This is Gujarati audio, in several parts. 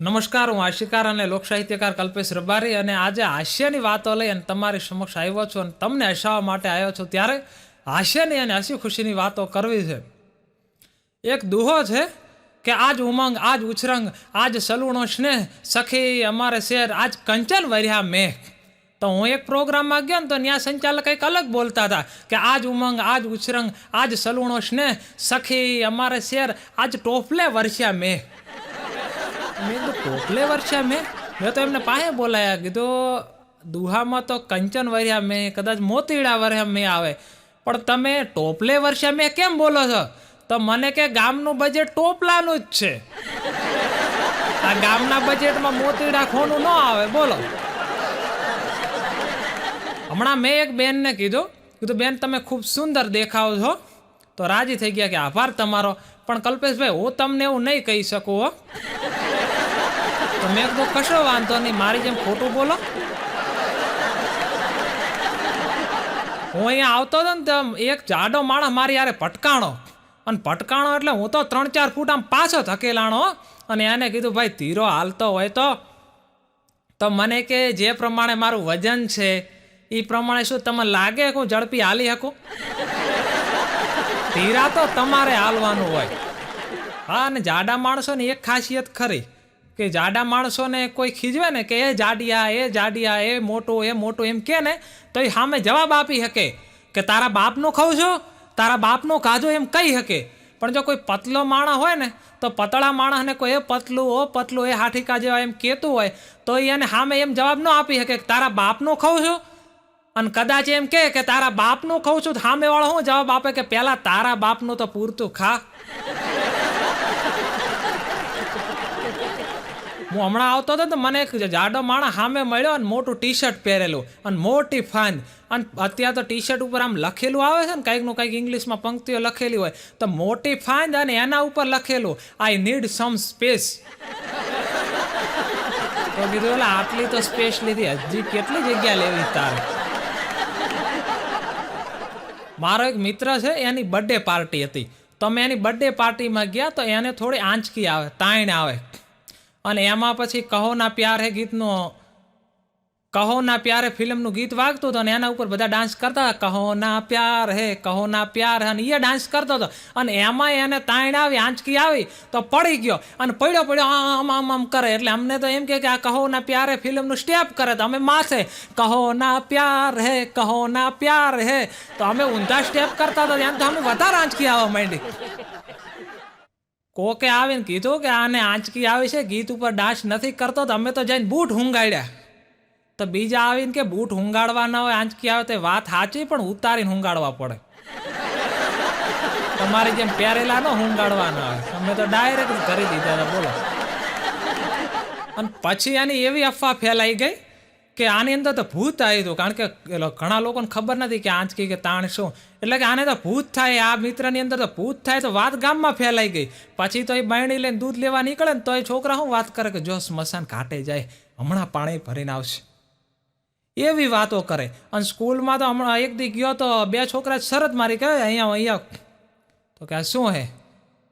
નમસ્કાર, હું આશિકાર અને લોકસાહિત્યકાર કલ્પેશ રબારી અને આજે હાસ્યની વાતો લઈ અને તમારી સમક્ષ આવ્યો છું અને તમને હસાવવા માટે આવ્યો છું. ત્યારે હાસ્યની અને હસી ખુશીની વાતો કરવી છે. એક દુહો છે કે આજ ઉમંગ, આજ ઉછરંગ, આજ સલૂણો સ્નેહ, સખી અમારે શેર, આજ કંચન વર્યા મેઘ. તો હું એક પ્રોગ્રામમાં ગયો ને તો ત્યાં સંચાલક કંઈક અલગ બોલતા હતા કે આજ ઉમંગ, આજ ઉછરંગ, આજ સલૂણો સ્નેહ, સખી અમારે શેર, આજ ટોપલે વરસ્યા મેઘ. મેં કીધું ટોપલે વર્ષ્યા મેં મેં તો એમને પાસે બોલાયા કીધું દુહામાં તો કંચન વર્યા મેં, કદાચ મોતીડા વર્યા મેં આવે. પણ તમે ટોપલે વર્ષે મેં કેમ બોલો છો? તો મને કે ગામનું બજેટ ટોપલાનું જ છે. આ ગામના બજેટમાં મોતીડા ખોનું ન આવે, બોલો. હમણાં મેં એક બેનને કીધું કીધું, બેન, તમે ખૂબ સુંદર દેખાવ છો. તો રાજી થઈ ગયા કે આભાર તમારો. પણ કલ્પેશભાઈ, હું તમને એવું નહીં કહી શકું હો. તો મેં કીધું, કશો વાંધો નહીં, મારી જેમ ખોટું બોલો. હું અહીંયા આવતો હતો ને તો એક જાડો માણસ મારી યારે પટકાણો અને પટકાણો એટલે હું તો ત્રણ ચાર ફૂટ આમ પાછો ધકેલાણો. અને એને કીધું, ભાઈ, ધીરો હાલતો હોય તો. તો મને કે, જે પ્રમાણે મારું વજન છે એ પ્રમાણે શું તમને લાગે હું ઝડપી હાલી શકું? ધીરા તો તમારે હાલવાનું હોય. હા, અને જાડા માણસોની એક ખાસિયત ખરી. કે જાડા માણસોને કોઈ ખીજવે ને કે એ જાડિયા એ જાડિયા, એ મોટો એ મોટો એમ કે ને, તો એ સામે જવાબ આપી શકે કે તારા બાપનું ખાઉં છો? તારા બાપનું કાજો એમ કહી શકે. પણ જો કોઈ પતલો માણસ હોય ને, તો પતળા માણસને કોઈ એ પતલું, ઓ પતલું, એ હાઠીકા જેવા એમ કહેતું હોય, તો એ એને સામે એમ જવાબ ન આપી શકે તારા બાપનું ખાઉં છું? અને કદાચ એમ કે કે તારા બાપનું ખાઉં છું સામેવાળો શું જવાબ આપે કે પહેલાં તારા બાપનું તો પૂરતું ખા. હું હમણાં આવતો હતો તો મને એક જાડો માણસ સામે મળ્યો અને મોટું ટી શર્ટ પહેરેલું અને મોટી ફાન. અને અત્યારે તો ટી શર્ટ ઉપર આમ લખેલું આવે છે ને, કંઈકનું કંઈક ઇંગ્લિશમાં પંક્તિઓ લખેલી હોય, તો મોટી ફાંદ અને એના ઉપર લખેલું આઈ નીડ સમ સ્પેસ તો કીધું, એટલે આટલી તો સ્પેસ લીધી. હજી કેટલી જગ્યા લેવી તારે? મારો એક મિત્ર છે, એની બર્થડે પાર્ટી હતી. તો અમે એની બર્થડે પાર્ટીમાં ગયા, તો એને થોડી આંચકી આવે, તાણ આવે. અને એમાં પછી કહો ના પ્યાર હે ગીતનો, કહો ના પ્યાર ફિલ્મનું ગીત વાગતું હતું અને એના ઉપર બધા ડાન્સ કરતા કહો ના પ્યાર હે કહો ના પ્યાર હે અને એ ડાન્સ કરતો હતો. અને એમાં એને તાણ આવી, આંચકી આવી, તો પડી ગયો. અને પડ્યો પડ્યો આમ આમ આમ કરે. એટલે અમને તો એમ કે આ કહો ના પ્યાર ફિલ્મનું સ્ટેપ કરે તો અમે માથે કહો ના પ્યાર હે કહો ના પ્યાર. હે તો અમે ઊંધા સ્ટેપ કરતા હતા. એમ તો અમે વધારે આંચકી આવવા માંડી. કોકે આવીને કીધું કે આને આંચકી આવી છે, ગીત ઉપર ડાન્સ નથી કરતો, તો અમે તો જઈને બૂટ હુંગાડ્યા. તો બીજા આવીને કે બૂટ હુંગાડવા હોય, આંચકી આવે તો વાત સાચી, પણ ઉતારીને હુંગાડવા પડે. તમારી જેમ પહેરેલા નો હુંગાડવા હોય અમે તો ડાયરેક્ટ કરી દીધા બોલો. અને પછી આની એવી અફવા ફેલાઈ ગઈ કે આની અંદર તો ભૂત આવ્યું હતું, કારણ કે ઘણા લોકોને ખબર નથી કે આંચકી કે તાણ શું. એટલે કે આને તો ભૂત થાય, આ મિત્રની અંદર તો ભૂત થાય, તો વાત ગામમાં ફેલાઈ ગઈ. પછી તો એ બહેણી લઈને દૂધ લેવા નીકળે ને તો એ છોકરા શું વાત કરે કે જો સ્મશાન ઘાટે જાય, હમણાં પાણી ભરીને આવશે. એવી વાતો કરે. અને સ્કૂલમાં તો હમણાં એક દી ગયો તો બે છોકરા શરત મારી કે અહીંયા અહીંયા. તો કે આ શું હે?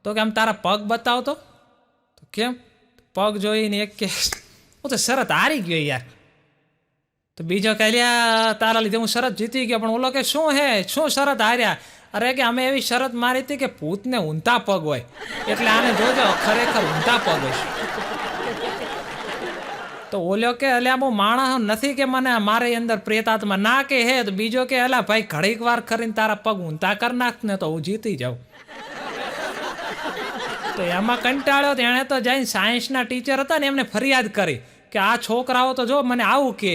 તો કે આમ તારા પગ બતાવતો? તો કેમ? પગ જોઈને એક કે, હું તો શરત હારી ગયો યાર. તો બીજો કહે લ્યા તારા લીધે હું શરત જીતી ગયો, પણ ઓલો કે, શું હે? શું શરત હાર્યા? અરે કે, અમે એવી શરત મારી હતી કે ભૂતને ઊંધા પગ હોય. એટલે આને જોજો, ખરેખર ઊંધા પગ હોય તો ઓલ્યો કે, અલ્યા, બહુ માણસ નથી કે મને મારે અંદર પ્રેતાત્મા ના કે હે? તો બીજો કે અલા ભાઈ, ઘડીક વાર કરીને તારા પગ ઊંધા કરી નાખ, ને તો હું જીતી જાઉં. તો એમાં કંટાળ્યો તો એણે તો જઈને સાયન્સના ટીચર હતા ને, એમને ફરિયાદ કરી કે, આ છોકરાઓ તો જો મને આવું કે.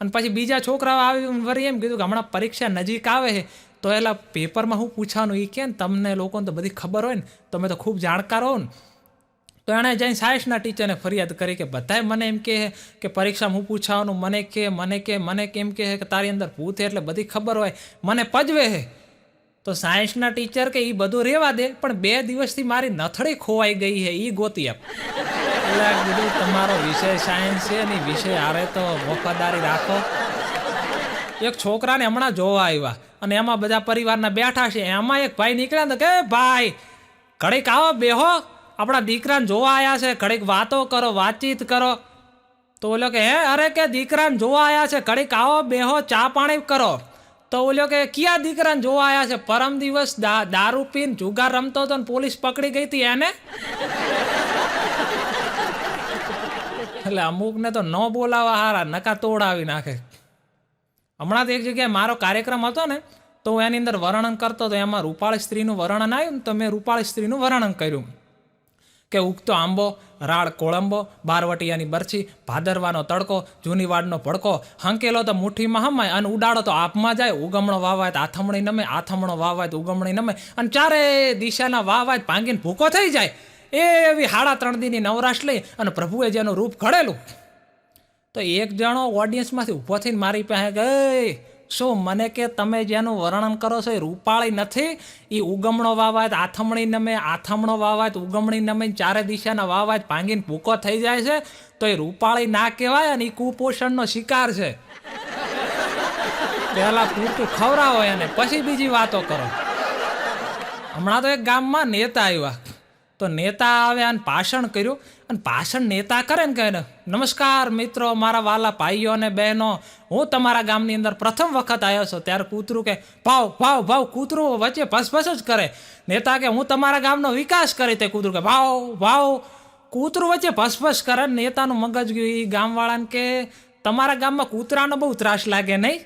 અને પછી બીજા છોકરાઓ આવી વળી એમ કીધું કે હમણાં પરીક્ષા નજીક આવે છે, તો એલા પેપરમાં હું પૂછવાનું એ કે તમને લોકોને તો બધી ખબર હોય ને, તમે તો ખૂબ જાણકાર હો ને. તો એણે જઈને સાયન્સના ટીચરને ફરિયાદ કરી કે બધાય મને એમ કહે કે પરીક્ષામાં હું પૂછવાનું, મને કે મને કે, મને કેમ કહે કે તારી અંદર ભૂત એટલે બધી ખબર હોય, મને પજવે છે. તો સાયન્સના ટીચર કે એ બધું રહેવા દે, પણ બે દિવસથી મારી નથડી ખોવાઈ ગઈ છે એ ગોતી આપ. એટલે કીધું તમારો વિષય સાયન્સ છે ને વિષય હારે તો વફાદારી રાખો. એક છોકરાને હમણાં જોવા આવ્યા અને એમાં બધા પરિવારના બેઠા છે. એમાં એક ભાઈ નીકળ્યા ને કે ભાઈ, ઘડીક આવો બેહો. આપણા દીકરાને જોવા આવ્યા છે. ઘડીક વાતો કરો, વાતચીત કરો. તો ઓલો કે, હે, અરે કે દીકરાને જોવા આવ્યા છે? ઘડીક આવો બેહો, ચા પાણી કરો. તો ઓલ્યો કે, ક્યાં દીકરાને જોવા આવ્યા છે? પરમ દિવસ દારૂ પીને જુગાર રમતો હતો ને પોલીસ પકડી ગઈ હતી એને? એટલે અમુકને તો ન બોલાવા હારા, નકા તોડાવી નાખે. હમણાં તો એક જગ્યાએ મારો કાર્યક્રમ હતો ને, તો હું એની અંદર વર્ણન કરતો તો એમાં રૂપાળી સ્ત્રીનું વર્ણન આવ્યું ને, તો મેં રૂપાળી સ્ત્રીનું વર્ણન કર્યું. કે ઉગતો આંબો, રાળ કોળંબો, બારવટિયાની બરછી, ભાદરવાનો તડકો, જૂની વાડનો ભડકો, હંકેલો તો મુઠ્ઠીમાં હમાય, અને ઉડાડો તો આપમાં જાય, ઉગમણો વાવાય તો આથમણી નમે, આથમણો વાવાય તો ઉગમણી નમે, અને ચારે દિશાના વાવાય ભાંગીને ભૂકો થઈ જાય. એવી હાડા ત્રણ દીની નવરાશ લઈ અને પ્રભુએ જેનું રૂપ ઘડેલું. તો એક જણો ઓડિયન્સમાંથી ઊભો થઈને મારી પાસે ગઈ શું મને કે તમે જેનું વર્ણન કરો છો એ રૂપાળી નથી? એ ઉગમણો વાવાય આથમણી નમે, આથમણો વાવાય તો ઉગમણી નમે, ચારે દિશાના વાવાય તો ભાંગીને ભૂકો થઈ જાય છે? તો એ રૂપાળી ના કહેવાય અને એ કુપોષણનો શિકાર છે. પહેલાં પૂરતું ખવડાવો એને, પછી બીજી વાતો કરો. હમણાં તો એક ગામમાં નેતા આવ્યા. તો નેતા આવે અને ભાષણ કર્યું અને ભાષણ નેતા કરે ને કહે નમસ્કાર મિત્રો, મારા વાલા ભાઈઓ અને બહેનો, હું તમારા ગામની અંદર પ્રથમ વખત આવ્યો છું. ત્યારે કૂતરું કે ભાવ ભાવ ભાવ. કૂતરું વચ્ચે ભસભસ જ કરે. નેતા કે હું તમારા ગામનો વિકાસ કરી તે. કૂતરું કે ભાવ ભાવ. કૂતરું વચ્ચે ભસભસ કરે નેતાનું મગજ ગયું. એ ગામવાળાને કે તમારા ગામમાં કૂતરાનો બહુ ત્રાસ લાગે નહીં?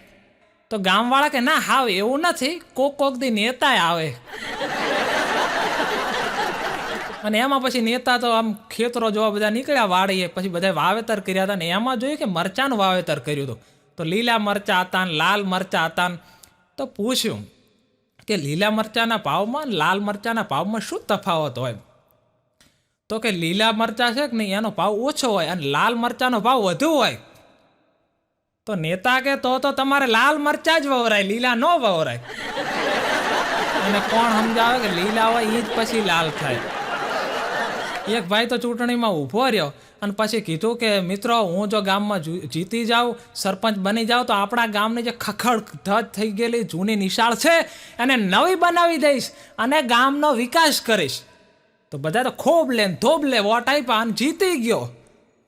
તો ગામવાળા કે ના, હાવ એવું નથી. કોક કોક દી નેતા આવે. અને એમાં પછી નેતા તો આમ ખેતરો જોવા બધા નીકળ્યા વાડીએ. પછી બધા વાવેતર કર્યા હતા ને એમાં જોયું કે મરચાંનું વાવેતર કર્યું હતું. તો લીલા મરચા હતા લાલ મરચા હતા તો પૂછ્યું કે લીલા મરચાના ભાવમાં લાલ મરચાના ભાવમાં શું તફાવત હોય? તો કે લીલા મરચા છે કે નહીં, એનો ભાવ ઓછો હોય અને લાલ મરચાનો ભાવ વધુ હોય? તો નેતા કે તો તો તમારે લાલ મરચા જ વવરાય, લીલા ન વવરાય. અને કોણ સમજાવે કે લીલા હોય એ જ પછી લાલ થાય. એક ભાઈ તો ચૂંટણીમાં ઊભો રહ્યો અને પછી કીધું કે, મિત્રો, હું જો ગામમાં જીતી જાઉં, સરપંચ બની જાઉં, તો આપણા ગામની જે ખખડ ધજ થઈ ગયેલી જૂની નિશાળ છે, એને નવી બનાવી દઈશ અને ગામનો વિકાસ કરીશ. તો બધા તો ખૂબ લે ધોબ લે વોટ આપ્યા અને જીતી ગયો.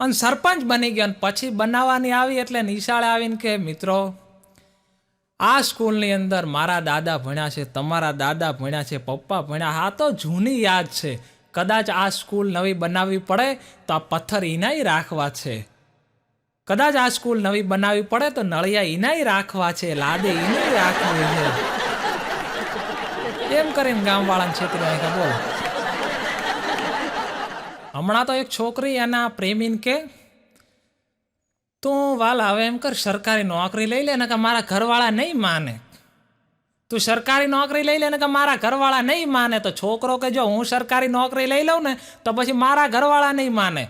અને સરપંચ બની ગયો અને પછી બનાવવાની આવી એટલે નિશાળે આવીને કે, મિત્રો, આ સ્કૂલની અંદર મારા દાદા ભણ્યા છે, તમારા દાદા ભણ્યા છે, પપ્પા ભણ્યા હા તો જૂની યાદ છે. કદાચ આ સ્કૂલ નવી બનાવવી પડે તો આ પથ્થર ઇનાય રાખવા છે. કદાચ આ સ્કૂલ નવી બનાવવી પડે તો નળિયા ઇનાય રાખવા છે, લાદે ઇનાય રાખવી છે. એમ કરીને ગામવાળાને છેતરી નાખ્યા બોલ. હમણાં તો એક છોકરી એના પ્રેમીને કે, તું વાલ હવે એમ કર, સરકારી નોકરી લઈ લે ને કે મારા ઘરવાળા નહીં માને. તું સરકારી નોકરી લઈ લે ને કે મારા ઘરવાળા નહીં માને, તો છોકરો કે જો હું સરકારી નોકરી લઈ લઉં ને, તો પછી મારા ઘરવાળા નહીં માને.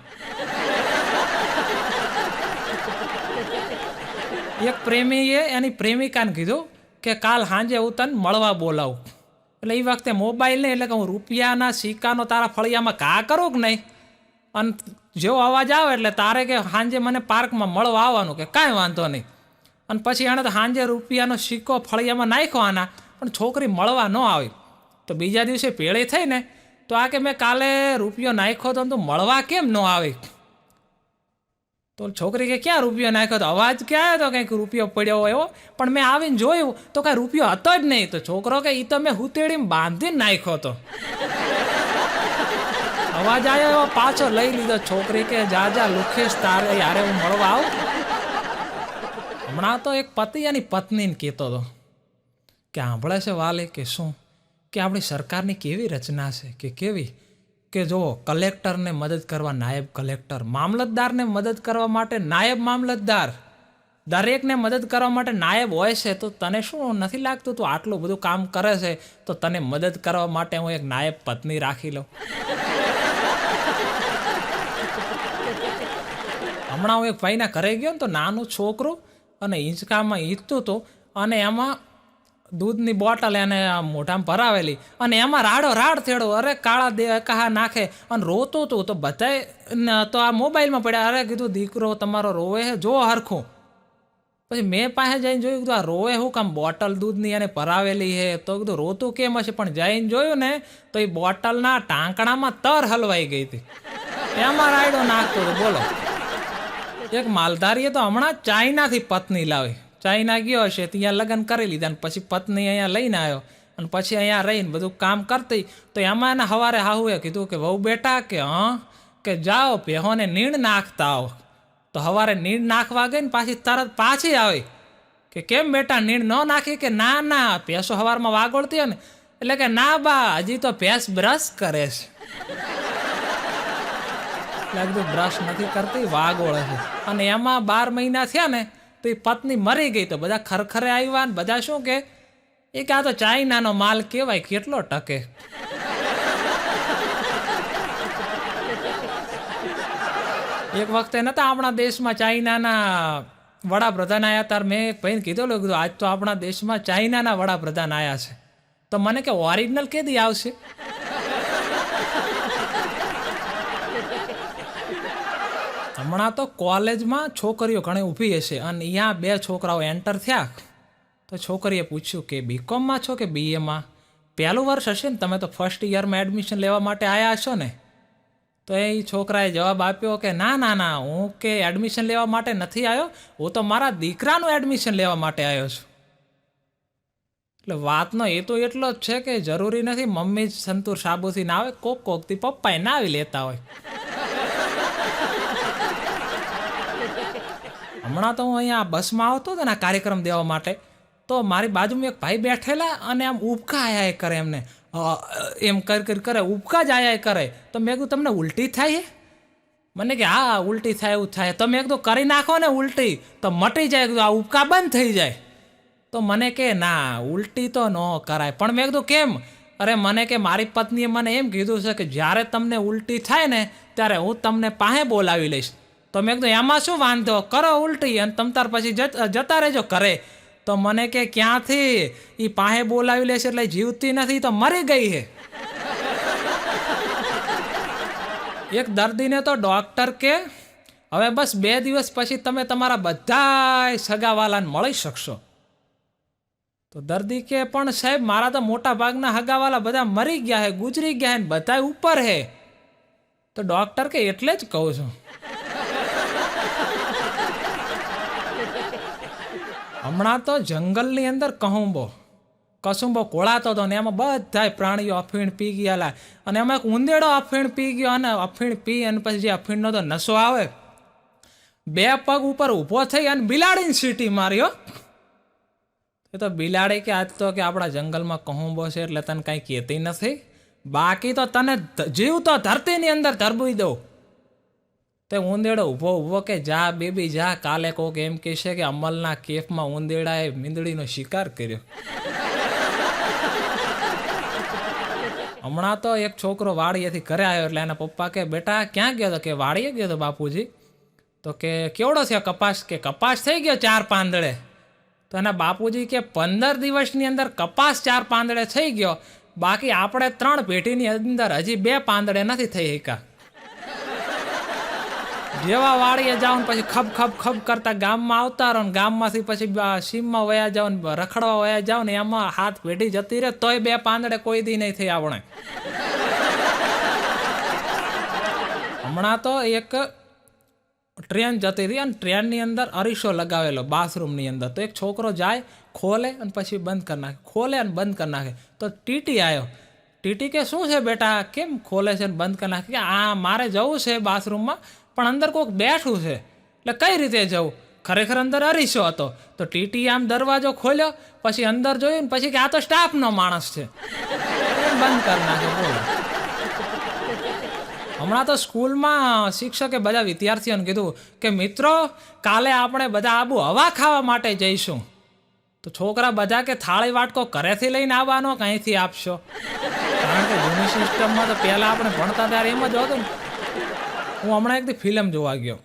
એક પ્રેમીએ એની પ્રેમિકાને કીધું કે કાલ સાંજે હું તને મળવા બોલાવું. એટલે એ વખતે મોબાઈલ નહીં, એટલે કે હું રૂપિયાના સિક્કાનો તારા ફળિયામાં કા કરું કે નહીં? અને જેવો અવાજ આવે એટલે તારે કે સાંજે મને પાર્કમાં મળવા આવવાનું કે કાંઈ વાંધો નહીં. અને પછી એણે તો સાંજે રૂપિયાનો સિક્કો ફળિયામાં નાખ્યો આના, પણ છોકરી મળવા ન આવી. તો બીજા દિવસે પેળે થઈ ને, તો આ કે મેં કાલે રૂપિયો નાખ્યો તો તું મળવા કેમ ન આવી? તો છોકરી કે ક્યાં રૂપિયો નાખ્યો? તો અવાજ ક્યાં આવ્યો? તો કંઈક રૂપિયો પડ્યો એવો. પણ મેં આવીને જોયું, તો કાંઈ રૂપિયો હતો જ નહીં. તો છોકરો કે એ તો મેં હુતેડીમાં બાંધીને નાખ્યો તો. અવાજ આવ્યો પાછો લઈ લીધો છોકરી કે, જા જા, લુખેશ, તારે યારે હું મળવા આવું. હમણાં તો એક પતિ એની પત્નીને કહેતો હતો કે સાંભળે છે વાલે કે શું? કે આપણી સરકારની કેવી રચના છે? કે કેવી? કે જો કલેક્ટરને મદદ કરવા નાયબ કલેક્ટર, મામલતદારને મદદ કરવા માટે નાયબ મામલતદાર, દરેકને મદદ કરવા માટે નાયબ હોય છે, તો તને શું નથી લાગતું તું આટલું બધું કામ કરે છે? તો તને મદદ કરવા માટે હું એક નાયબ પત્ની રાખી લઉં. હમણાં હું એક ભાઈના ઘરે ગયો ને તો નાનું છોકરું અને હિંચકામાં ઈંચતું હતું અને એમાં દૂધની બોટલ એને મોઢામાં ભરાવેલી. અને એમાં રાડો, રાડ થેડો, અરે કાળા દે, કહા નાખે. અને રોતું હતું તો બધાય તો આ મોબાઈલમાં પડ્યા, અરે કીધું, દીકરો, તમારો રોવે છે જો હરખું. પછી મેં પાસે જઈને જોયું, કીધું, આ રોવે શું કામ? બોટલ દૂધની એને ભરાવેલી છે તો કીધું, રોતું કેમ હશે? પણ જઈને જોયું ને, તો એ બોટલના ટાંકણામાં તર હલવાઈ ગઈ હતી. એમાં રાયડો નાખતો હતો, બોલો. એક માલધારીએ તો હમણાં ચાઇનાથી પત્ની લાવી. ચાઇના ગયો હશે, ત્યાં લગ્ન કરી લીધા અને પછી પત્ની અહીંયા લઈને આવ્યો. અને પછી અહીંયા રહીને બધું કામ કરતી. તો એમાં એને સવારે હાહુએ કીધું કે, વહુ બેટા, કે હં, કે જાઓ પેહોને નીણ નાખતા આવો. તો સવારે નીણ નાખવા ગઈ ને પાછી તરત પાછી આવી. કે, કેમ બેટા, નીણ ન નાખી કે ના ના, ભેંસો સવારમાં વાગોળતી હોય ને? એટલે કે, ના બા, હજી તો ભેંસ બ્રશ કરે છે. લાગતું બ્રશ નથી કરતી વાગોળે છે. અને એમાં બાર મહિના થયા ને, તો એ પત્ની મરી ગઈ. તો બધા ખરખરે આવ્યા ને બધા શું કે, એ કે આ તો ચાઇનાનો માલ કહેવાય, કેટલો ટકે. એક વખતે નતા આપણા દેશમાં ચાઇનાના વડાપ્રધાન આવ્યા તાર મેં એક ભાઈને કીધું કીધું, આજ તો આપણા દેશમાં ચાઇનાના વડાપ્રધાન આવ્યા છે. તો મને કે ઓરિજિનલ કેદી આવશે? હમણાં તો કોલેજમાં છોકરીઓ ઘણી ઊભી હશે અને અહીંયા બે છોકરાઓ એન્ટર થયા. તો છોકરીએ પૂછ્યું કે બીકોમમાં છો કે બીએમાં પહેલું વર્ષ હશે ને તમે તો ફર્સ્ટ યરમાં એડમિશન લેવા માટે આવ્યા હશો ને? તો એ છોકરાએ જવાબ આપ્યો કે ના ના ના, હું કે એડમિશન લેવા માટે નથી આવ્યો હું તો મારા દીકરાનું એડમિશન લેવા માટે આવ્યો છું. એટલે વાતનો એ એટલો જ છે કે જરૂરી નથી મમ્મી સંતૂર સાબુથી ના આવે, કોક કોકથી પપ્પાએ ના આવી લેતા હોય. હમણાં તો હું અહીંયા બસમાં આવતો હતો ને કાર્યક્રમ દેવા માટે, તો મારી બાજુમાં એક ભાઈ બેઠેલા અને આમ ઉબકા આયા કરે એમને. એમ કરી કરી, કરે, ઉબકા જ આયા કરે. તો મેં કીધું, તમને ઉલટી થાય મને કે, હા, ઉલટી થાય, એવું થાય. તમે એક તો કરી નાખો ને ઉલટી. તો મટી જાય આ ઉબકા બંધ થઈ જાય. તો મને કે, ના, ઉલટી તો ન કરાય. પણ મેં કીધું, કેમ? અરે મને કે, મારી પત્નીએ મને એમ કીધું છે કે જ્યારે તમને ઉલટી થાય ને, ત્યારે હું તમને પાસે બોલાવી લઈશ. તો મેં કીધું, એમાં શું વાંધો? કરો ઉલટી અને તમ તાર પછી જત- રહેજો કરે તો મને કે, ક્યાંથી? એ પાસે બોલાવી લેશે એટલે જીવતી નથી, તો મરી ગઈ હે. એક દર્દીને તો ડૉક્ટર કે, હવે બસ બે દિવસ પછી તમે તમારા બધા સગાવાલાને મળી શકશો. તો દર્દી કે, પણ સાહેબ, મારા તો મોટા ભાગના હગાવાલા બધા મરી ગયા હે, ગુજરી ગયા હે બધા ઉપર હે. તો ડૉક્ટર કે, એટલે જ કહું છું. હમણાં તો જંગલની અંદર કહુંબો. કસુંબો કોળાતો હતો ને એમાં બધા પ્રાણીઓ અફીણ પી ગયેલા. અને એમાં એક ઉંદેડો અફીણ પી ગયો અને અફીણ પી અને પછી જે અફીણનો તો નશો આવે, બે પગ ઉપર ઊભો થઈ અને બિલાડીને સીટી માર્યો. એ તો બિલાડી કે આજ તો કે આપણા જંગલમાં કહુંબો છે એટલે તને કાંઈ કહેતી નથી. બાકી તો તને જીવ તો ધરતીની અંદર ધરબી દઉં. તે ઉંદેડો ઊભો ઊભો કે, જા બેબી, જા. કાલે કોક એમ કહેશે કે, અમલના કેફમાં ઉંદેડાએ મીંદડીનો શિકાર કર્યો. હમણાં તો એક છોકરો વાડીએથી ઘરે આવ્યો એટલે એના પપ્પા કે, બેટા, ક્યાં ગયો તો? કે, વાડીએ ગયો તો બાપુજી. તો કે, કેવડો છે કપાસ? કે, કપાસ થઈ ગયો ચાર પાંદડે. તો એના બાપુજી કે, પંદર દિવસની અંદર કપાસ ચાર પાંદડે થઈ ગયો. બાકી આપણે ત્રણ પેઢીની અંદર હજી બે પાંદડે નથી થઈ શક્યા. જેવા વાળીએ જાઓ ને પછી ખબ ખબ ખબ કરતા ગામમાં આવતા રહો ને ગામમાંથી પછી સીમમાં વયા જાઓ ને રખડવા વયા જાઓ ને એમાં હાથ પેઢી જતી રહે તોય બે પાંદડે કોઈ દી નહીં થઈ આપણે હમણાં તો એક ટ્રેન જતી હતી અને ટ્રેનની અંદર અરીસો લગાવેલો બાથરૂમની અંદર. તો એક છોકરો જાય, ખોલે અને પછી બંધ કરી નાખે. ખોલે અને બંધ કરી નાખે. તો ટીટી આવ્યો ટીટી કે, શું છે બેટા? કેમ ખોલે છે ને બંધ કરી નાખે? કે, આ મારે જવું છે બાથરૂમમાં. પણ અંદર કોઈક બેઠું છે. એટલે કઈ રીતે જવું? ખરેખર અંદર અરીસો હતો. તો ટીટી આમ દરવાજો ખોલ્યો, પછી અંદર જોયું પછી કે આ તો સ્ટાફનો માણસ છે. બંધ કરી નાખે બોલો. હમણાં તો સ્કૂલમાં શિક્ષકે બધા વિદ્યાર્થીઓને કીધું કે, મિત્રો, કાલે આપણે બધા આબુ હવા ખાવા માટે જઈશું. તો છોકરા બધા કે, થાળી વાટકો ઘરેથી લઈને આવવાનો કંઈથી આપશો? કારણ કે જૂની સિસ્ટમમાં તો પહેલાં આપણે ભણતા ત્યારે એમ જ હતું ને. હું હમણાં એકથી ફિલ્મ જોવા ગયો.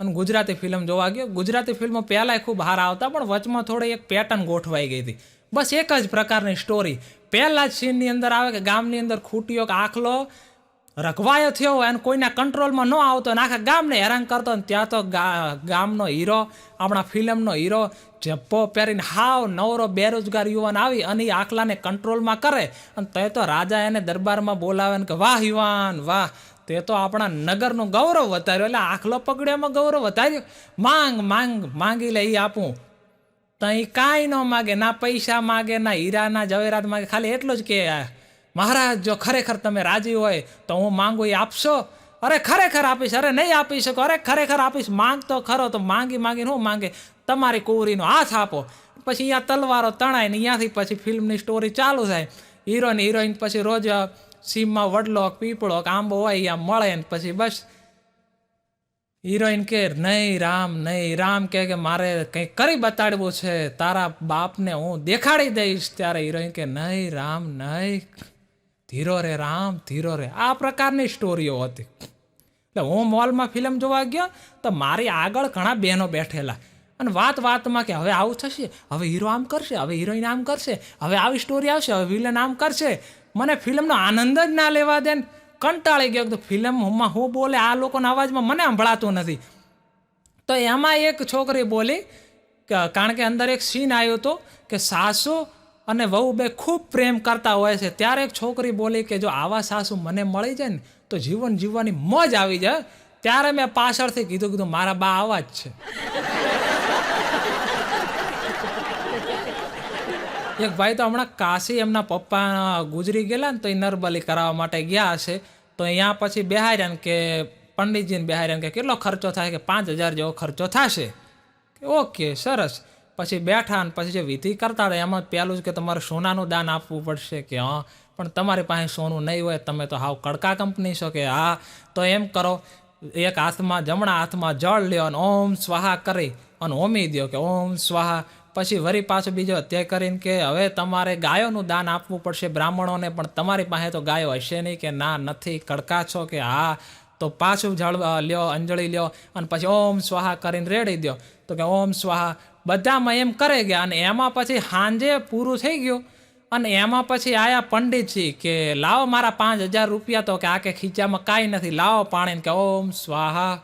અને ગુજરાતી ફિલ્મ જોવા ગયો. ગુજરાતી ફિલ્મો પહેલાંય ખૂબ હાર આવતા, પણ વચમાં થોડી એક પેટર્ન ગોઠવાઈ ગઈ હતી. બસ એક જ પ્રકારની સ્ટોરી પહેલાં જ સીનની અંદર આવે કે ગામની અંદર ખૂટીઓ કે આખલો રખવાયો થયો અને કોઈના કંટ્રોલમાં ન આવતો ને આખા ગામને હેરાન કરતો ને ત્યાં તો ગામનો હીરો, આપણા ફિલ્મનો હીરો જપ્પો પહેરીને હાવ નવરો બેરોજગાર યુવાન આવી અને એ આખલાને કંટ્રોલમાં કરે. અને તે તો રાજા એને દરબારમાં બોલાવે ને કે, વાહ યુવાન, વાહ. તે તો આપણા નગરનું ગૌરવ વધાર્યો, એટલે આખલો પકડ્યામાં ગૌરવ વધાર્યો. માંગ માંગ, માંગી લે એ આપું. તઈ કાંઈ ન માગે, ના પૈસા માગે, ના હીરા, ના જવેરાત માગે, ખાલી એટલું જ કે, મહારાજ, જો ખરેખર તમે રાજી હોય, તો હું માંગુ એ આપશો? અરે, ખરેખર આપીશ, અરે, નહીં આપી શકો. અરે, ખરેખર આપીશ. માંગ તો ખરો, તો માંગી, માંગીને હું માંગે? તમારી કુંવરીનો હાથ આપો. પછી અહીંયા તલવારો તણાય ને અહીંયાથી પછી ફિલ્મની સ્ટોરી ચાલુ થાય. હીરો ને હિરોઈન પછી રોજ સીમમાં વડલો પીપળો કે આંબો હોય અહીંયા મળે ને પછી બસ. હિરોઈન કે, નહીં રામ નહીં રામ, કે કે, મારે કંઈક કરી બતાડવું છે, તારા બાપને હું દેખાડી દઈશ. ત્યારે હિરોઈન કે, નહીં રામ, નહીં. ધીરો રે રામ, ધીરો રે. આ પ્રકારની સ્ટોરીઓ હતી. એટલે હું મોલમાં ફિલ્મ જોવા ગયો, તો મારી આગળ ઘણા બહેનો બેઠેલા. અને વાત વાતમાં કે, હવે આવું થશે, હવે હીરો આમ કરશે, હવે હિરોઈન આમ કરશે, હવે આવી સ્ટોરી આવશે, હવે વિલન આમ કરશે. મને ફિલ્મનો આનંદ જ ના લેવા દે ને. કંટાળી ગયો તો ફિલ્મમાં હું બોલે, આ લોકોના અવાજમાં મને સંભળાતું નથી. તો એમાં એક છોકરી બોલી કારણ કે અંદર એક સીન આવ્યો હતો કે સાસુ અને વહુ બે ખૂબ પ્રેમ કરતા હોય છે. ત્યારે એક છોકરી બોલી કે જો આવા સાસુ મને મળી જાય ને, તો જીવન જીવવાની મોજ આવી જાય. ત્યારે મેં પાછળથી કીધું કીધું, મારા બા આવા જ છે. એક ભાઈ તો હમણાં કાશી એમના પપ્પા ગુજરી ગયેલા ને તો એ નરબલી કરાવવા માટે ગયા હશે. તો અહીંયા પછી બિહાર્યા કે પંડિતજીને બિહાર્યા કે કેટલો ખર્ચો થાય કે પાંચ હજાર જેવો ખર્ચો થશે? ઓકે, સરસ. પછી બેઠા ને પછી જે વિધિ કરતા હતા, એમાં પહેલું જ કે તમારે સોનાનું દાન આપવું પડશે કે હા, પણ તમારી પાસે સોનું નહીં હોય, તમે તો હાવ કડકા કંપની છો કે હા. તો એમ કરો, એક હાથમાં, જમણા હાથમાં જળ લ્યો અને ઓમ સ્વાહા કરી અને હોમી દો કે ઓમ સ્વાહા. પછી વરી પાછો બીજો તે કરીને કે હવે તમારે ગાયોનું દાન આપવું પડશે બ્રાહ્મણોને, પણ તમારી પાસે તો ગાયો હશે નહીં કે ના, નથી, કડકા છો કે હા, તો પાછું જળ લ્યો, અંજળી લ્યો અને પછી ઓમ સ્વાહા કરીને રેડી દો તો કે ઓમ સ્વાહા, બધામાં એમ કરે ગયા અને એમાં પછી સાંજે પૂરું થઈ ગયું અને એમાં પછી આયા પંડિતજી કે લાવો મારા પાંચ હજાર રૂપિયા તો કે આ કે ખીચામાં કાંઈ નથી, લાવો પાણી કે ઓમ સ્વાહા.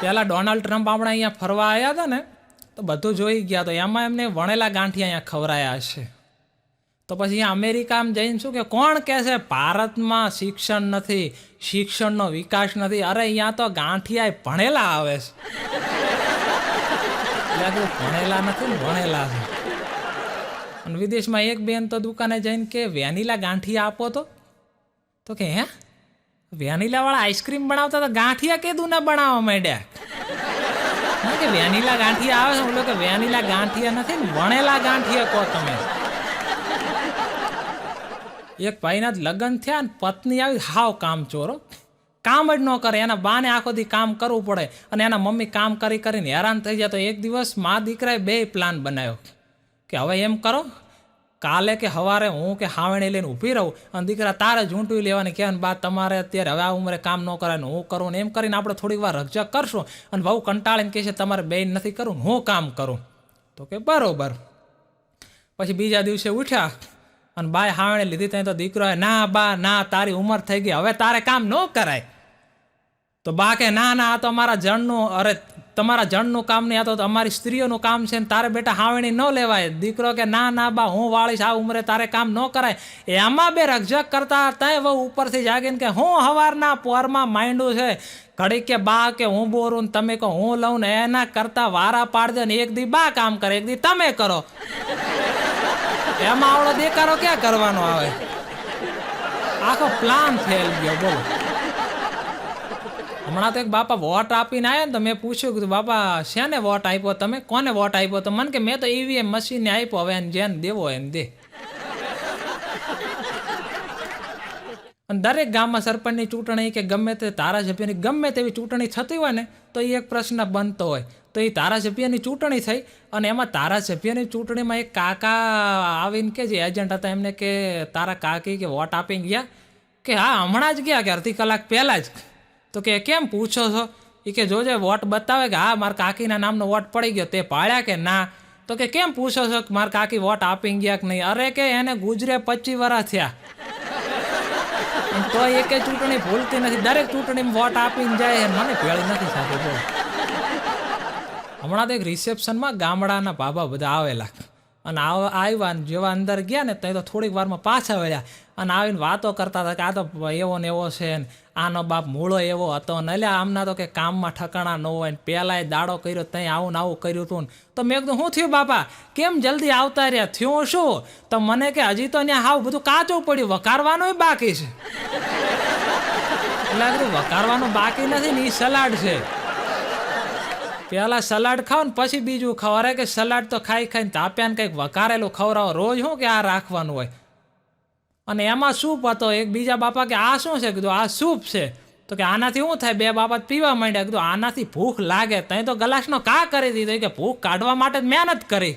પહેલા ડોનાલ્ડ ટ્રમ્પ આપણે અહીંયા ફરવા આવ્યા હતા ને, તો બધું જોઈ ગયા તો એમાં એમને વણેલા ગાંઠિયા અહીંયા ખવરાયા હશે. તો પછી અમેરિકામાં જઈને શું કે, કોણ કહે છે, ભારતમાં શિક્ષણ નથી, શિક્ષણનો વિકાસ નથી, અરે અહીંયા તો ગાંઠિયા ભણેલા આવે છે. ભણેલા નથી ભણેલા છે. અને વિદેશમાં એક બેન તો દુકાને જઈને કે, વેનીલા ગાંઠિયા આપો તો. તો કે, હે? વેનીલા વાળા આઈસ્ક્રીમ બનાવતા તો ગાંઠિયા કેદું ના બનાવવા માંડ્યા? કે વેનીલા ગાંઠિયા આવે છે. હું કે વેનીલા ગાંઠિયા નથી ને વણેલા ગાંઠિયા કહો તમે. એક ભાઈના જ લગ્ન થયા ને પત્ની આવી હાવ કામ ચોરો કામ જ ન કરે. એના બાને આખો દી કામ કરવું પડે અને એના મમ્મી કામ કરી કરીને હેરાન થઈ જાય. તો એક દિવસ મા દીકરાએ બે પ્લાન બનાવ્યો. કે હવે એમ કરો કાલે કે સવારે હું કે હાવણી લઈને ઊભી રહું અને દીકરા તારે ઝૂંટવી લેવાની કહેવાય બા, તમારે અત્યારે હવે આ ઉંમરે કામ ન કરાય ને હું કરું ને એમ કરીને આપણે થોડીક વાર રજક કરશું અને બહુ કંટાળીને કહે છે, તમારે બેન નથી કરવું હું કામ કરું. તો કે બરોબર. પછી બીજા દિવસે ઉઠ્યા અને બાય હાવણે લીધી ત્યાં તો દીકરો ના બા, ના, તારી ઉંમર થઈ ગઈ, હવે તારે કામ ન કરાય. તો બા કે, ના ના, આ તો અમારા જણનું, અરે તમારા જણનું કામ નહીં, આ તો અમારી સ્ત્રીઓનું કામ છે ને તારે બેટા હાવણી ન લેવાય. દીકરો કે, ના ના, બા, હું વાળીશ, આ ઉંમરે તારે કામ ન કરાય. એમાં બે રકઝક કરતા ત્યાં વહુ ઉપરથી જાગીને કે, હું હવારના પોરમાં માંડું છે. ઘડી કે, બા, કે, હું બોરું ને તમે કહો, હું લઉં ને એના કરતા વારા પાડજો ને એક દી બા કામ કરે, એક દી તમે કરો. એમાં આવડો દેકારો ક્યાં કરવાનો આવે? આખો પ્લાન ફેલ ગયો, બોલો. હમણાં તો એક બાપા વોટ આપીને આવ્યા ને તો મેં પૂછ્યું કે બાપા, શેને વોટ આપ્યો? તમે કોને વોટ આપ્યો? તો મને કે, મેં તો ઈવીએમ મશીનને આપ્યો, હવે એને જેને દેવો એમ દે. અને દરેક ગામમાં સરપંચની ચૂંટણી કે ગમે તે ધારાસભ્યની, ગમે તેવી ચૂંટણી થતી હોય ને, તો એ એક પ્રશ્ન બનતો હોય. તો એ ધારાસભ્યની ચૂંટણી થઈ અને એમાં ધારાસભ્યની ચૂંટણીમાં એક કાકા આવીને કે જે એજન્ટ હતા, એમને કે, તારા કાકી કે વોટ આપીને ગયા? કે, હા, હમણાં જ ગયા કે અડધી કલાક પહેલાં જ. તો કે કેમ પૂછો છો? એ કે જોજે વોટ બતાવે કે હા, મારા કાકીના નામનો વોટ પડી ગયો, તે પાડ્યા કે ના? તો કે કેમ પૂછો છો કે મારા કાકી વોટ આપી ગયા કે નહીં? અરે કે એને ગુજરે પચીસ વર્ષ થયા. તો એકે ચૂંટણી ભૂલતી નથી. દરેક ચૂંટણીમાં વોટ આપીને જાય એ મને ભેળી નથી થતી, બોલો. હમણાં તો એક રિસેપ્શનમાં ગામડાના બાબા બધા આવેલા. અને આવ, આવ્યા જેવા અંદર ગયા ને ત્યાં તો થોડીક વારમાં પાછા વળ્યા. અને આવીને વાતો કરતા હતા કે આ તો એવો ને એવો છે ને, આનો બાપ મૂળો એવો હતો ને એટલે આમના તો કે કામમાં ઠકાણા ન હોય ને, પહેલાંય દાડો કર્યો ત્યાં આવું ને આવું કર્યું હતું ને. તો મેં કીધું શું થયું બાપા? કેમ જલ્દી આવતા રહ્યા? થયું શું? તો મને કે હજી તો ત્યાં હાવ બધું કાચું પડ્યું વકારવાનું બાકી છે. એટલે વઘારવાનું બાકી નથી ને એ સલાડ છે. પેલા સલાડ ખાઓ ને પછી બીજું અરે કે સલાડ તો ખાઈ ખાઈને તાપ્યા ને કંઈક વકારેલું ખવડાવો. રોજ શું કે આ રાખવાનું હોય? અને એમાં સૂપ હતો. એક બીજા બાપા કે આ શું છે? કીધું, આ સૂપ છે. તો કે આનાથી શું થાય? બે બાપા પીવા માંડ્યા. કીધું, આનાથી ભૂખ લાગે. તઈ તો ગલાસનો કા કરી દીધો. કે ભૂખ કાઢવા માટે જ મહેનત કરી.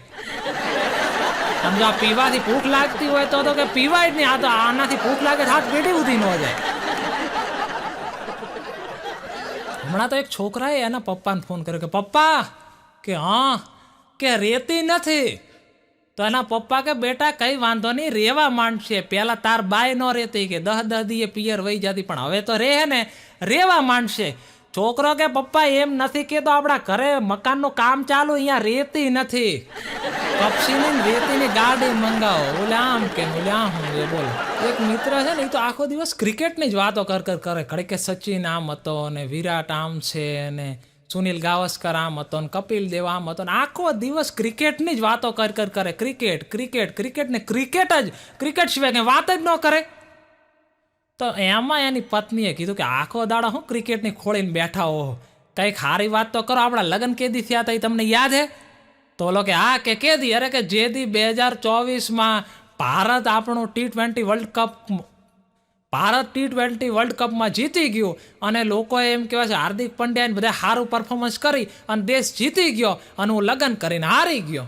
આમ આ પીવાથી ભૂખ લાગતી હોય તો તો કે પીવાય જ નહીં. આ તો આનાથી ભૂખ લાગે હાથ પેટી ઉધી ન જાય. હમણાં તો એક છોકરાએ એના પપ્પાને ફોન કર્યો કે, પપ્પા, કે હા, કે રેતી નથી. તો એના પપ્પા કે, બેટા, કઈ વાંધો નહીં, રેવા માંડશે. પહેલા તાર બાય ન રહેતી કે દહ દહ દીએ પિયર વહી જતી, પણ હવે તો રહે ને, રેવા માંડશે. છોકરો કે પપ્પા એમ નથી કે તો આપણા ઘરે મકાનનું કામ ચાલુ, અહીંયા રેતી નથી. કપસીની રેતીની ગાડી મંગાવો. બોલે આમ કે બોલે આમ એ બોલો. એક મિત્ર છે ને, એ તો આખો દિવસ ક્રિકેટની જ વાતો કર કર, કરે. ઘડી કે સચિન આમ હતો ને વિરાટ આમ છે ને સુનિલ ગાવસ્કર આમ હતો ને કપિલ દેવ આમ હતો ને આખો દિવસ ક્રિકેટની જ વાતો કર કર, કરે. ક્રિકેટ ક્રિકેટ ક્રિકેટ ને ક્રિકેટ જ, ક્રિકેટ સિવાય કંઈ વાત જ ન કરે. તો એમાં એની પત્નીએ કીધું કે આખો દાડો હું ક્રિકેટની ખોળીને બેઠા હો કંઈક સારી વાત તો કરો, આપણા લગ્ન કેદી થયા હતા એ તમને યાદ હે? તો ઓલો કે, હા, કે કેદી? અરે કે જે દી બે હજાર ચોવીસમાં ભારત આપણું T twenty world cup Bharat T twenty world કપમાં જીતી ગયું અને લોકોએ એમ કહેવાય છે, હાર્દિક પંડ્યાને બધા સારું પરફોર્મન્સ કરી અને દેશ જીતી ગયો અને હું લગ્ન કરીને હારી ગયો.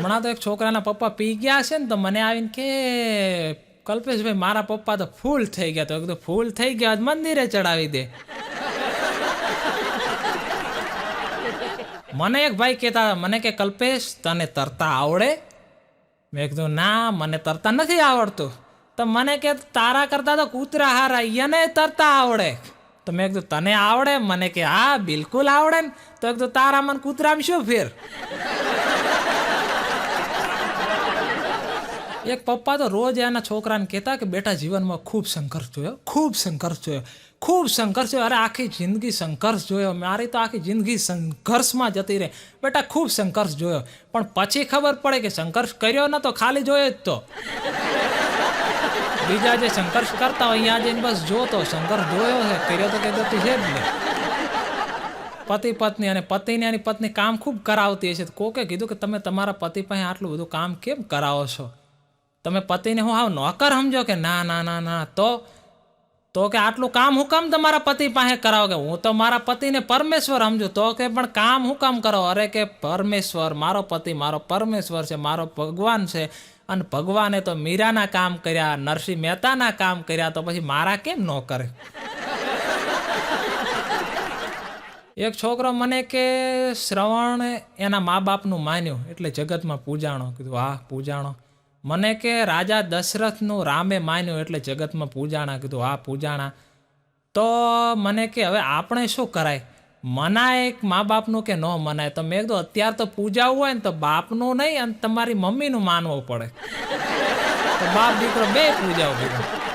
હમણાં તો એક છોકરાના પપ્પા પી ગયા છે ને તો મને આવીને કે, કલ્પેશભાઈ, મારા પપ્પા તો ફૂલ થઈ ગયા. તો એકદમ ફૂલ થઈ ગયા મંદિરે ચડાવી દે. મને એક ભાઈ કહેતા, મને કે, કલ્પેશ, તને તરતા આવડે? મેં કીધું, ના, મને તરતા નથી આવડતું. તો મને કે, તારા કરતા તો કૂતરા હારા, એને તરતા આવડે. તો મેં કીધું, તને આવડે? મને કે, હા, બિલકુલ આવડે ને. તો કીધું, તારા મને કૂતરામાં શું ફેર? એક પપ્પા તો રોજ એના છોકરાને કહેતા કે, બેટા, જીવનમાં ખૂબ સંઘર્ષ જોયો, ખૂબ સંઘર્ષ જોયો, ખૂબ સંઘર્ષ જોયો. અરે, આખી જિંદગી સંઘર્ષ જોયો. મારી તો આખી જિંદગી સંઘર્ષમાં જતી રહે. બેટા, ખૂબ સંઘર્ષ જોયો. પણ પછી ખબર પડે કે સંઘર્ષ કર્યો ન તો ખાલી જોયો જ તો. બીજા જે સંઘર્ષ કરતા હોય, અહીંયા જઈને બસ જોતો સંઘર્ષ જોયો છે, કર્યો તો કહેતો ગતિ છે જ નહીં પતિ પત્ની અને પતિને એની પત્ની કામ ખૂબ કરાવતી હશે. તો કોકે કીધું કે, તમે તમારા પતિ પાસે આટલું બધું કામ કેમ કરાવો છો? તમે પતિને હું આવ નોકર સમજો કે ના ના ના ના. તો તો કે આટલું કામ હું કામ તમારા પતિ પાસે કરાવો કે હું તો મારા પતિને પરમેશ્વર સમજુ. તો કે પણ કામ હું કામ કરો? અરે કે પરમેશ્વર, મારો પતિ મારો પરમેશ્વર છે, મારો ભગવાન છે. અને ભગવાને તો મીરાના કામ કર્યા, નરસિંહ મહેતાના કામ કર્યા, તો પછી મારા કેમ ન કરે એક છોકરો મને કે, શ્રવણ એના મા બાપનું માન્યું. એટલે જગતમાં પૂજાણો કીધું હા પૂજાણો. મને કે રાજા દશરથનું રામે માન્યું એટલે જગતમાં પૂજાણા કીધું, હા, પૂજાણા. તો મને કે, હવે આપણે શું કરાય? મનાય એક મા બાપનું કે ન મનાય? તો મેં કીધું, અત્યારે તો પૂજાવું હોય ને તો બાપનું નહીં અને તમારી મમ્મીનું માનવું પડે. તો બાપ દીકરો બે કીધું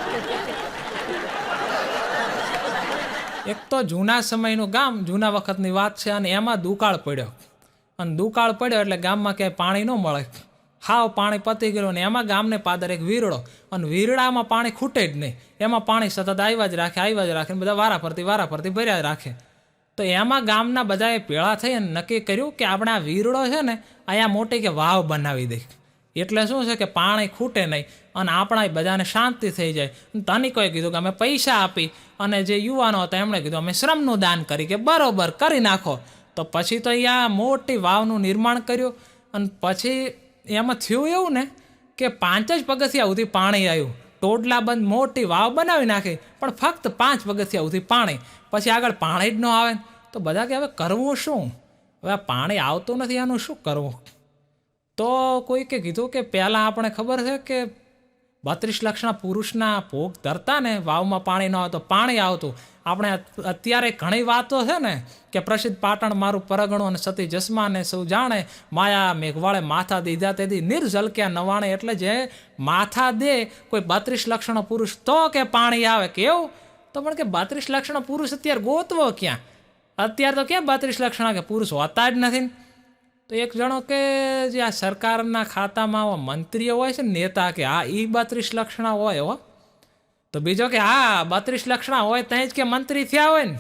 એક તો જૂના સમયનું ગામ, જૂના વખતની વાત છે અને એમાં દુકાળ પડ્યો. અને દુકાળ પડ્યો એટલે ગામમાં ક્યાંય પાણી ન મળે. હાવ પાણી પતી ગયું ને એમાં ગામને પાદર એક વીરડો. અને વીરડામાં પાણી ખૂટે જ નહીં. એમાં પાણી સતત આવ્યા જ રાખે આવ્યા જ રાખે બધા વારા ફરતી વારા ફરતી ભર્યા રાખે. તો એમાં ગામના બધાએ પેળા થઈ અને નક્કી કર્યું કે આપણે આ વીરડો છે ને અહીંયા મોટી કે વાવ બનાવી દઈ એટલે શું છે કે પાણી ખૂટે નહીં અને આપણા બધાને શાંતિ થઈ જાય. તનિકોએ કીધું કે અમે પૈસા આપી અને જે યુવાનો હતા એમણે કીધું અમે શ્રમનું દાન કરી કે બરોબર કરી નાખો. તો પછી તો અહીંયા મોટી વાવનું નિર્માણ કર્યું અને પછી એમાં થયું એવું ને કે પાંચ જ પગથિયા સુધી પાણી આવ્યું. ટોડલા બંધ મોટી વાવ બનાવી નાખી, પણ ફક્ત પાંચ પગથિયા સુધી પાણી. પછી આગળ પાણી જ ન આવે તો બધા કે, હવે કરવું શું? હવે આ પાણી આવતું નથી, આનું શું કરવું? તો કોઈકે કીધું કે, પહેલાં આપણે ખબર છે કે બત્રીસ લક્ષના પુરુષના ભોગ ધરતા ને વાવમાં પાણી ન આવતું પાણી આવતું. આપણે અત્યારે ઘણી વાતો છે ને કે પ્રસિદ્ધ પાટણ મારું પરગણું અને સતી જસમાને સૌ જાણે માયા મેઘવાળે માથા દીધા તેથી નિર્જલક્યા નવાણે એટલે જે માથા દે કોઈ બત્રીસ લક્ષણો પુરુષ તો કે પાણી આવે કેવું તો પણ કે બત્રીસ લક્ષણો પુરુષ અત્યારે ગોતવો ક્યાં? અત્યારે તો ક્યાં બત્રીસ લક્ષણા કે પુરુષ હોતા જ નથી. તો એક જણો કે જે આ સરકારના ખાતામાં આવા મંત્રીઓ હોય છે નેતા કે હા એ બત્રીસ લક્ષણા હોય હો. તો બીજો કે હા, બત્રીસ લક્ષણા હોય ત્યાં જ કે મંત્રી થયા હોય ને.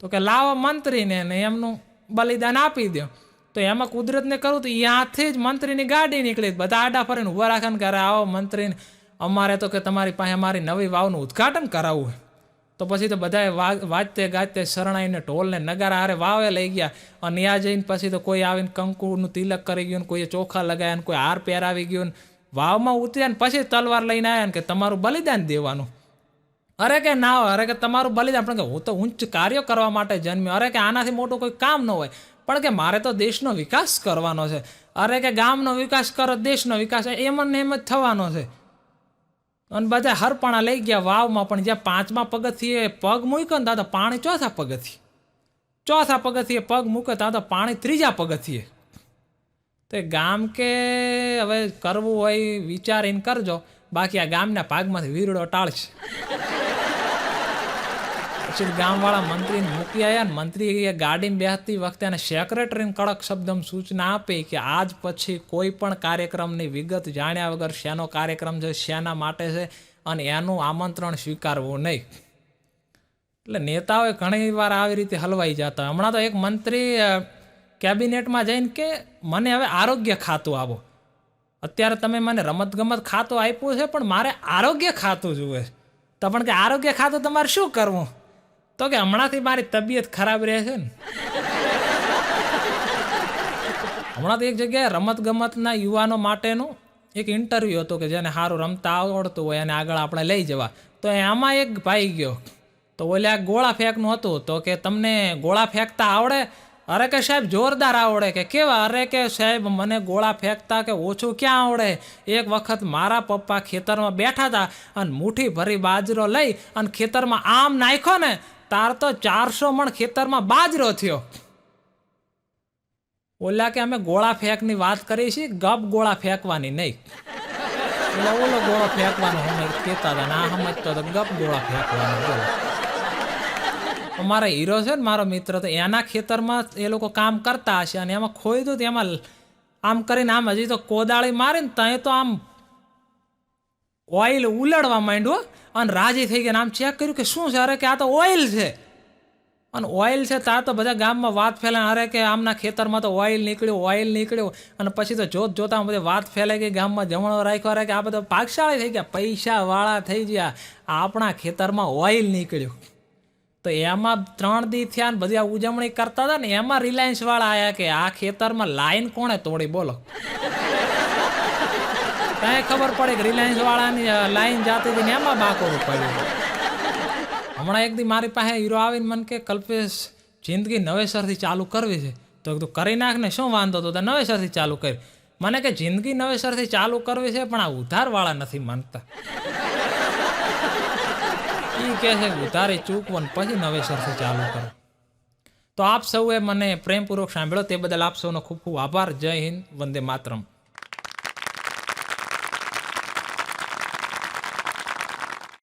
તો કે લાવો મંત્રીને ને એમનું બલિદાન આપી દો તો એમાં કુદરતને કરું તો ત્યાંથી જ મંત્રીની ગાડી નીકળી બધા આડા ફરીને ઊભા રાખે ને કે આવો મંત્રીને. અમારે તો કે તમારી પાસે અમારી નવી વાવનું ઉદ્ઘાટન કરાવવું. તો પછી તો બધાએ વાજતે ગાજતે શરણાઈને ઢોલને નગારા હારે વાવે લઈ ગયા. અને ત્યાં જઈને પછી તો કોઈ આવીને કંકુનું તિલક કરી ગયું ને કોઈએ ચોખા લગાવ્યા કોઈ હાર પહેરાવી ગયું ને વાવમાં ઉતર્યા ને પછી તલવાર લઈને આવ્યા ને કે તમારું બલિદાન દેવાનું. અરે કે ના હોય, અરે કે તમારું બલિદાન, પણ કે હું તો ઉચ્ચ કાર્ય કરવા માટે જન્મ્યો. અરે કે આનાથી મોટું કોઈ કામ ન હોય. પણ કે મારે તો દેશનો વિકાસ કરવાનો છે. અરે કે ગામનો વિકાસ કરો, દેશનો વિકાસ, એમ ને એમ જ થવાનો છે. અને બધા હરપાણા લઈ ગયા વાવમાં, પણ જ્યાં પાંચમા પગથિયે પગ મૂક્યો ને દાદા પાણી ચોથા પગથિયે. ચોથા પગથિયે પગ મૂક્યો દાદા પાણી ત્રીજા પગથિયે. તો એ ગામ કે હવે કરવું હોય વિચારીને કરજો, બાકી આ ગામના ભાગમાંથી વીરડો ટાળશે. પછી ગામવાળા મંત્રીને મૂકી આવ્યા ને એ ગાડીમાં બેસતી વખતે અને સેક્રેટરીને કડક શબ્દમાં સૂચના આપી કે આજ પછી કોઈ પણ કાર્યક્રમની વિગત જાણ્યા વગર શેનો કાર્યક્રમ છે, શેના માટે છે અને એનું આમંત્રણ સ્વીકારવું નહીં. એટલે નેતાઓએ ઘણી વાર આવી રીતે હલવાઈ જતા. હમણાં તો એક મંત્રી કેબિનેટમાં જઈને કે મને હવે આરોગ્ય ખાતું આવો અત્યારે તમે મને રમતગમત ખાતું આપ્યું છે, પણ મારે આરોગ્ય ખાતું જોઈએ છે. તો પણ કે આરોગ્ય ખાતું તમારે શું કરવું? તો કે હમણાંથી મારી તબિયત ખરાબ રહે છે ને. હમણાં તો એક જગ્યાએ રમતગમતના યુવાનો માટેનું એક ઇન્ટરવ્યૂ હતો કે જેને સારું રમતા આવડતું હોય અને આગળ આપણે લઈ જવા. તો એમાં એક ભાઈ ગયો. તો ઓલા ગોળા ફેંકનું હતું. તો કે તમને ગોળા ફેંકતા આવડે? અરે કે સાહેબ જોરદાર આવડે. કે કેવા? અરે કે સાહેબ મને ગોળા ફેંકતા કે ઓછું ક્યાં આવડે? એક વખત મારા પપ્પા ખેતરમાં બેઠા હતા અને મુઠ્ઠી ભરી બાજરો લઈ અને ખેતરમાં આમ નાખ્યો ને તાર તો ચારસો મણ ખેતરમાં બાજરો થયો. ઓલા કે અમે ગોળા ફેંકની વાત કરી છીએ ગપ ગોળા ફેંકવાની નહીં. એટલે ઓલો ગોળો ફેંકવાનો અમે કહેતા હતા ના સમજતો તો ગપ ગોળા ફેંકવાનો બોલો. અમારા હીરો છે ને, મારો મિત્ર તો એના ખેતરમાં એ લોકો કામ કરતા હશે અને એમાં ખોઈ તો એમાં આમ કરીને આમ હજી તો કોદાળી મારે ને ત્યાં તો આમ ઓઇલ ઉલડવા માંડ્યું અને રાજી થઈ ગયા આમ ચેક કર્યું કે શું છે? અરે કે આ તો ઓઇલ છે. અને ઓઇલ છે ત્યાં તો બધા ગામમાં વાત ફેલાય અરે કે આમના ખેતરમાં તો ઓઇલ નીકળ્યું ઓઇલ નીકળ્યું. અને પછી તો જોત જોતા બધી વાત ફેલાઈ ગઈ ગામમાં જમણો રાખ્યો, અરે કે આ બધા પાકશાળી થઈ ગયા, પૈસાવાળા થઈ ગયા. આપણા ખેતરમાં ઓઇલ નીકળ્યું. તો એમાં ત્રણ દી થયા ને બધી આ ઉજવણી કરતા હતા ને, એમાં રિલાયન્સ વાળા આવ્યા કે આ ખેતરમાં લાઈન કોણે તોડી? બોલો. કાંઈ ખબર પડે કે રિલાયન્સ વાળાની લાઈન જાતી હતી ને એમાં બાકો રૂપાયો. હમણાં એક દી મારી પાસે હીરો આવીને મને કે, કલ્પેશ, જિંદગી નવેસરથી ચાલુ કરવી છે. તો તું કરી નાખ ને, શું વાંધો તો તે નવેસરથી ચાલુ કરી. મને કે, જિંદગી નવેસરથી ચાલુ કરવી છે, પણ આ ઉધારવાળા નથી માનતા. એ કહે છે, ઉધારી ચૂકવો ને પછી નવેસરથી ચાલુ કરો. તો આપ સૌએ મને પ્રેમપૂર્વક સાંભળ્યો. તે બદલ આપ સૌનો ખૂબ ખૂબ આભાર. જય હિન્દ, વંદે માતરમ.